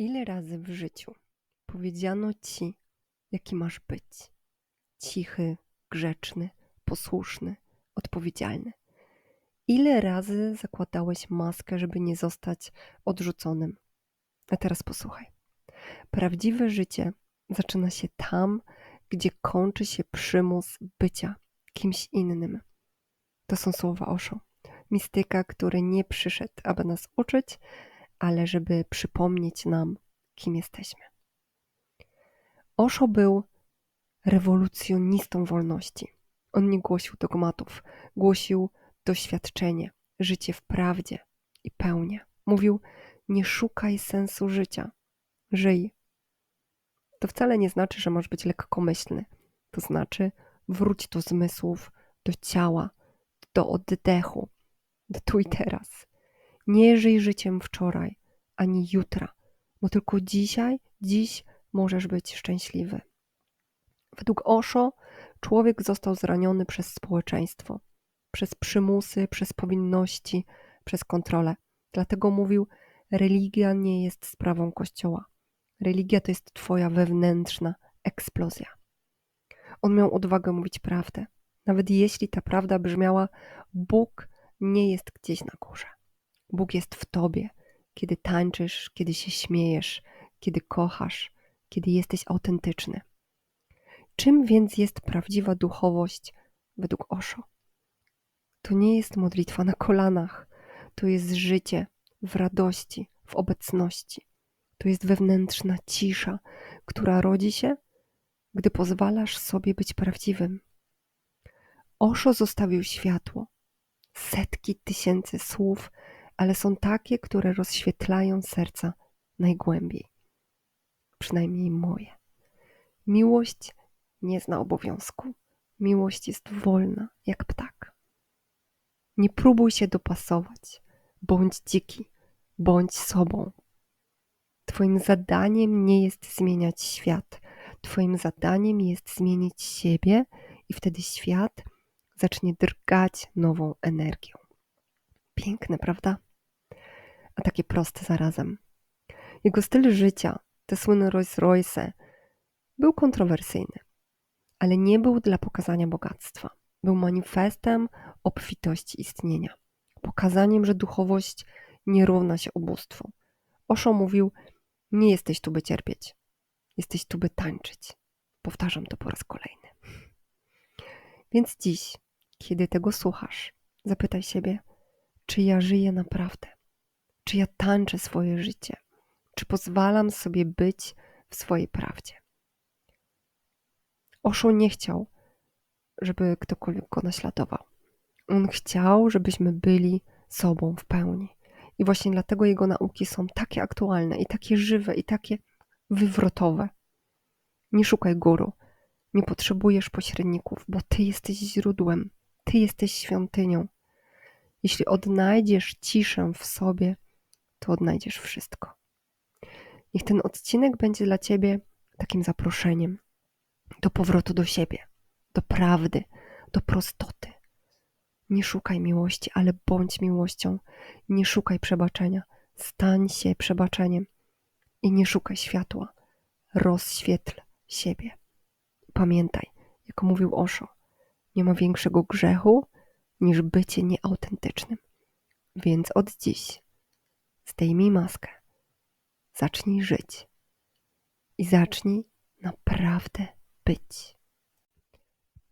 Ile razy w życiu powiedziano ci, jaki masz być? Cichy, grzeczny, posłuszny, odpowiedzialny. Ile razy zakładałeś maskę, żeby nie zostać odrzuconym? A teraz posłuchaj. Prawdziwe życie zaczyna się tam, gdzie kończy się przymus bycia kimś innym. To są słowa Osho, mistyka, który nie przyszedł, aby nas uczyć, ale żeby przypomnieć nam, kim jesteśmy. Osho był rewolucjonistą wolności. On nie głosił dogmatów, głosił doświadczenie, życie w prawdzie i pełni. Mówił: Nie szukaj sensu życia, żyj. To wcale nie znaczy, że masz być lekkomyślny. To znaczy, wróć do zmysłów, do ciała, do oddechu, do tu i teraz. Nie żyj życiem wczoraj ani jutra, bo tylko dzisiaj, dziś możesz być szczęśliwy. Według Osho człowiek został zraniony przez społeczeństwo, przez przymusy, przez powinności, przez kontrolę. Dlatego mówił: Religia nie jest sprawą Kościoła. Religia to jest Twoja wewnętrzna eksplozja. On miał odwagę mówić prawdę, nawet jeśli ta prawda brzmiała: Bóg nie jest gdzieś na górze. Bóg jest w tobie, kiedy tańczysz, kiedy się śmiejesz, kiedy kochasz, kiedy jesteś autentyczny. Czym więc jest prawdziwa duchowość według Osho? To nie jest modlitwa na kolanach, to jest życie w radości, w obecności. To jest wewnętrzna cisza, która rodzi się, gdy pozwalasz sobie być prawdziwym. Osho zostawił światło, setki tysięcy słów, ale są takie, które rozświetlają serca najgłębiej. Przynajmniej moje. Miłość nie zna obowiązku. Miłość jest wolna, jak ptak. Nie próbuj się dopasować. Bądź dziki, bądź sobą. Twoim zadaniem nie jest zmieniać świat. Twoim zadaniem jest zmienić siebie, i wtedy świat zacznie drgać nową energią. Piękne, prawda? A takie proste zarazem. Jego styl życia, te słynne Rolls Royce, był kontrowersyjny, ale nie był dla pokazania bogactwa. Był manifestem obfitości istnienia, pokazaniem, że duchowość nie równa się ubóstwu. Osho mówił: Nie jesteś tu, by cierpieć, jesteś tu, by tańczyć. Powtarzam to po raz kolejny. Więc dziś, kiedy tego słuchasz, zapytaj siebie, czy ja żyję naprawdę? Czy ja tańczę swoje życie? Czy pozwalam sobie być w swojej prawdzie? Osho nie chciał, żeby ktokolwiek go naśladował. On chciał, żebyśmy byli sobą w pełni. I właśnie dlatego jego nauki są takie aktualne i takie żywe i takie wywrotowe. Nie szukaj guru, nie potrzebujesz pośredników, bo Ty jesteś źródłem, Ty jesteś świątynią. Jeśli odnajdziesz ciszę w sobie, to odnajdziesz wszystko. Niech ten odcinek będzie dla Ciebie takim zaproszeniem do powrotu do siebie, do prawdy, do prostoty. Nie szukaj miłości, ale bądź miłością. Nie szukaj przebaczenia, stań się przebaczeniem. I nie szukaj światła, rozświetl siebie. Pamiętaj, jak mówił Osho, nie ma większego grzechu niż bycie nieautentycznym. Więc od dziś zdejmij maskę, zacznij żyć i zacznij naprawdę być.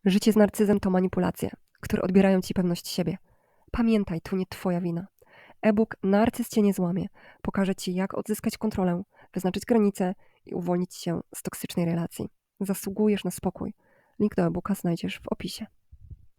Życie z narcyzem to manipulacje, które odbierają ci pewność siebie. Pamiętaj, to nie twoja wina. E-book Narcyz cię nie złamie. Pokaże ci, jak odzyskać kontrolę, wyznaczyć granice i uwolnić się z toksycznej relacji. Zasługujesz na spokój. Link do e-booka znajdziesz w opisie.